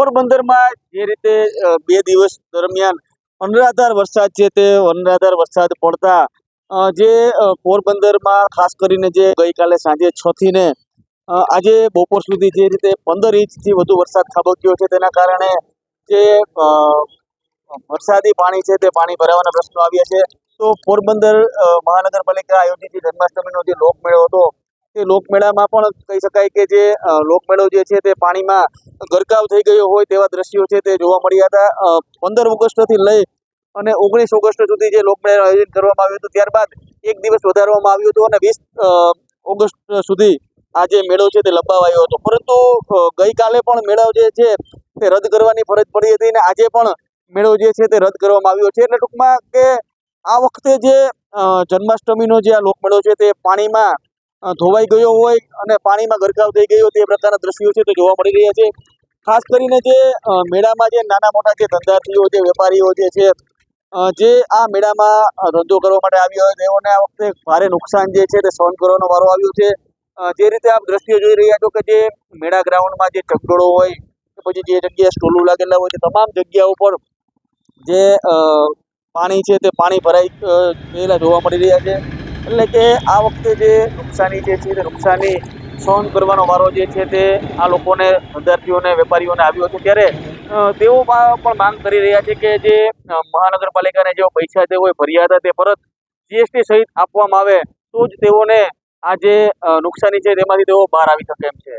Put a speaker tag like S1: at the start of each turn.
S1: પોરબંદરમાં જે રીતે બે દિવસ દરમિયાન અનરાધાર વરસાદ છે તે અનરાધાર વરસાદ પડતા જે પોરબંદરમાં ખાસ કરીને જે ગઈકાલે સાંજે છ થી ને આજે બપોર સુધી જે રીતે પંદર ઇંચથી વધુ વરસાદ ખાબક્યો છે તેના કારણે જે વરસાદી પાણી છે તે પાણી ભરાવાના પ્રશ્નો આવ્યા છે. તો પોરબંદર મહાનગરપાલિકા આયોજિત જન્માષ્ટમીનો જે લોકમેળો હતો તે લોકમેળામાં પણ કહી શકાય કે જે લોકમેળો જે છે તે પાણીમાં ગરકાવ થઈ ગયો હોય તેવા દ્રશ્યો છે તે જોવા મળ્યા હતા. પંદર ઓગસ્ટથી લઈ અને ઓગણીસ ઓગસ્ટ સુધી જે લોકમેળાનું આયોજન કરવામાં આવ્યું હતું, ત્યારબાદ એક દિવસ વધારવામાં આવ્યું હતું અને વીસ ઓગસ્ટ સુધી આ જે મેળો છે તે લંબાવાયો હતો. પરંતુ ગઈકાલે પણ મેળો જે છે તે રદ કરવાની ફરજ પડી હતી અને આજે પણ મેળો જે છે તે રદ કરવામાં આવ્યો છે. એટલે ટૂંકમાં કે આ વખતે જે જન્માષ્ટમીનો જે આ લોકમેળો છે તે પાણીમાં ધોવાઈ ગયો હોય અને પાણીમાં ગરકાવ થઈ ગયો તે પ્રકારના દ્રશ્યો છે તે જોવા મળી રહ્યા છે. ખાસ કરીને જે મેળામાં જે નાના મોટા જે ધંધાર્થીઓ જે, વેપારીઓ જે છે જે આ મેળામાં ધંધો કરવા માટે આવ્યો હોય તેઓને આ વખતે ભારે નુકસાન જે છે તે સહન કરવાનો વારો આવ્યો છે. જે રીતે આપ દ્રશ્યો જોઈ રહ્યા છો કે જે મેળા ગ્રાઉન્ડમાં જે ચકડોળો હોય કે પછી જે જગ્યાએ સ્ટોલો લાગેલા હોય તે તમામ જગ્યા ઉપર જે પાણી છે તે પાણી ભરાઈ ગયેલા જોવા મળી રહ્યા છે. એટલે કે આ વખતે જે નુકસાની જે છે તે નુકસાની સહન કરવાનો વારો જે છે તે આ લોકોને ધંધાર્થીઓને વેપારીઓને આવ્યો છે ત્યારે તેઓ પણ માંગ કરી રહ્યા છે કે જે મહાનગરપાલિકાને જે પૈસા તેઓ ભર્યા હતા તે પરત જીએસટી સહિત આપવામાં આવે, તો જ તેઓને આ જે નુકસાની છે તેમાંથી તેઓ બહાર આવી શકે એમ છે.